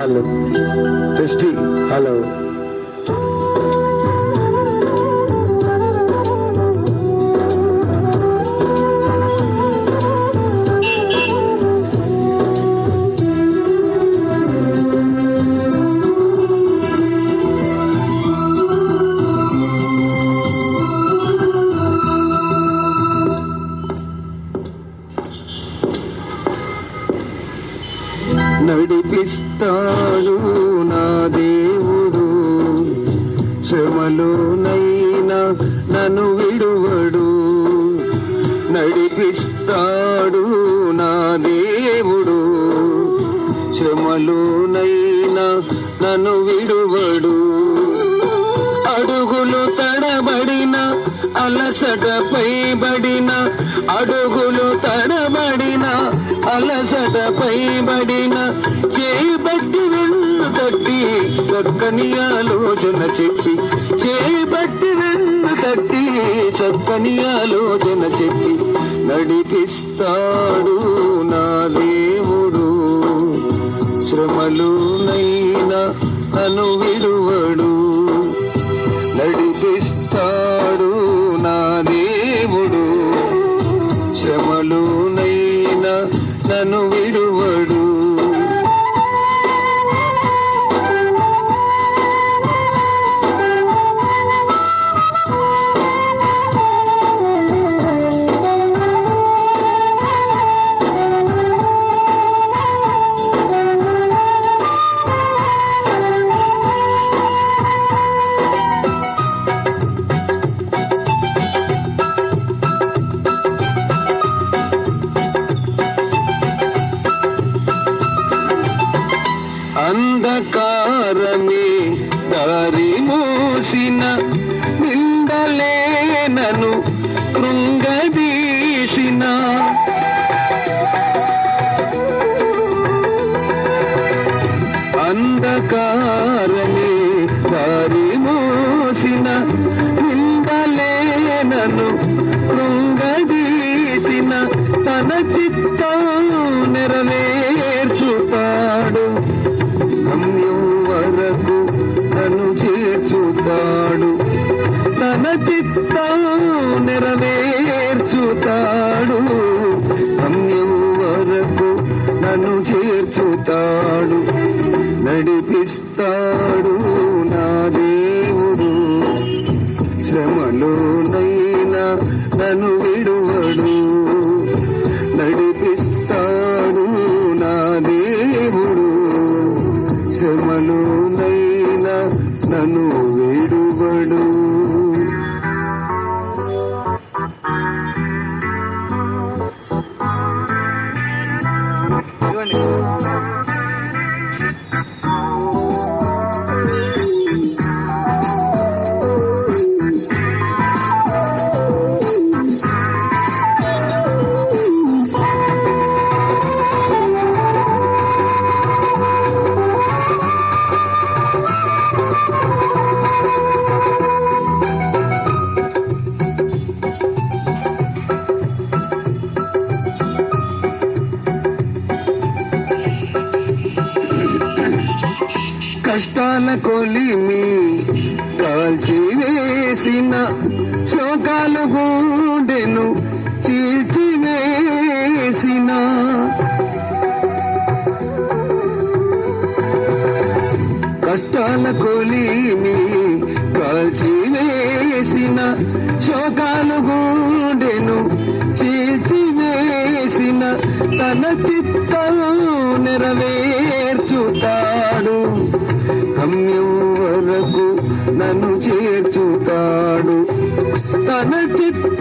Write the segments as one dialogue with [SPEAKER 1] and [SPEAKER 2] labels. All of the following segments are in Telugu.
[SPEAKER 1] hello, Christy, hello. నడిపిస్తాడు నా దేవుడు. శ్రమలోనైనా నన్ను విడువడు. నడిపిస్తాడు నా దేవుడు. శ్రమలోనైనా నన్ను విడువడు. అడుగులు తడబడిన అలసట పైబడిన అడుగులు తడబడి పైబడిన చేపట్టి వెన్ను తట్టి చక్కని ఆలోచన చెప్పి. చేపట్టి వెన్ను తట్టి చక్కని ఆలోచన చెప్పి. నడిపిస్తాడు నా దేవుడు. శ్రమలునైనా నన్ను విలువడు. నడిపిస్తాడు నా దేవుడు. శ్రమలు నైనా నను ನನು తన నెరవేర్చుతాడు. గమ్యం వరకు నన్ను చేర్చుతాడు. నడిపిస్తాడు నా కష్టాల కొలిమి కాల్చి వేసిన శోకాలు గుండెను చీల్చి వేసిన. కష్టాల కొలిమి కాల్చి వేసిన శోకాలు గుండెను చీల్చి వేసిన తన చిత్తం నెరవే.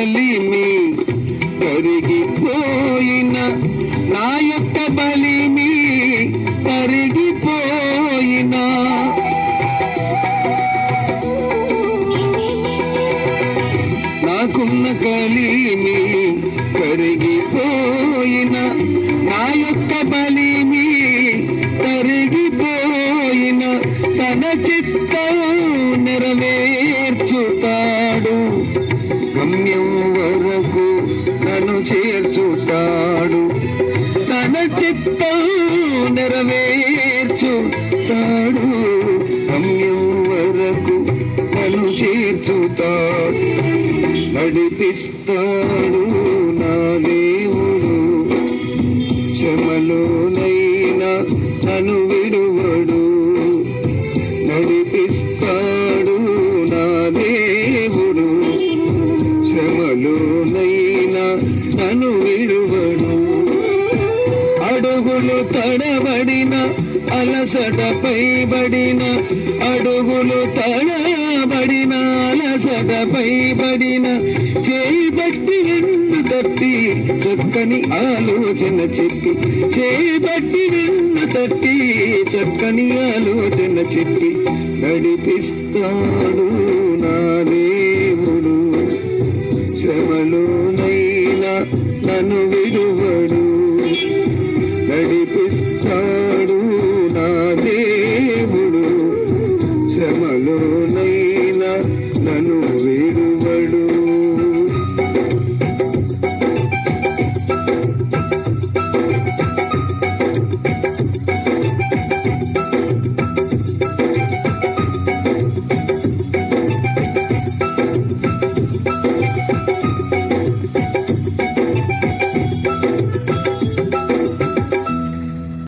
[SPEAKER 1] కలిమి కరిగిపోయిన నా యొక్క బలిమి కరిగిపోయిన నాకున్న కలిమి కరిగిపోయిన నా యొక్క బలిమి కరిగిపోయిన తన చిత్తం నెరవేర్చుతాడు. గమ్యం వరకు తను చేర్చుతాడు. తన చిత్తం నెరవేర్చుతాడు. గమ్యం వరకు తను చేర్చుతాడు. నడిపిస్తాడు. అలసట పైబడిన అడుగులు తడబడిన అలసటపై పడిన చేయి బట్టి నిన్ను తట్టి చక్కని ఆలోచన చెప్పి చేయి బట్టి నిన్ను తట్టి చక్కని ఆలోచన చెప్పి నడిపిస్తాడు నా దేవుడు. శ్రమలోనైనా నన్ను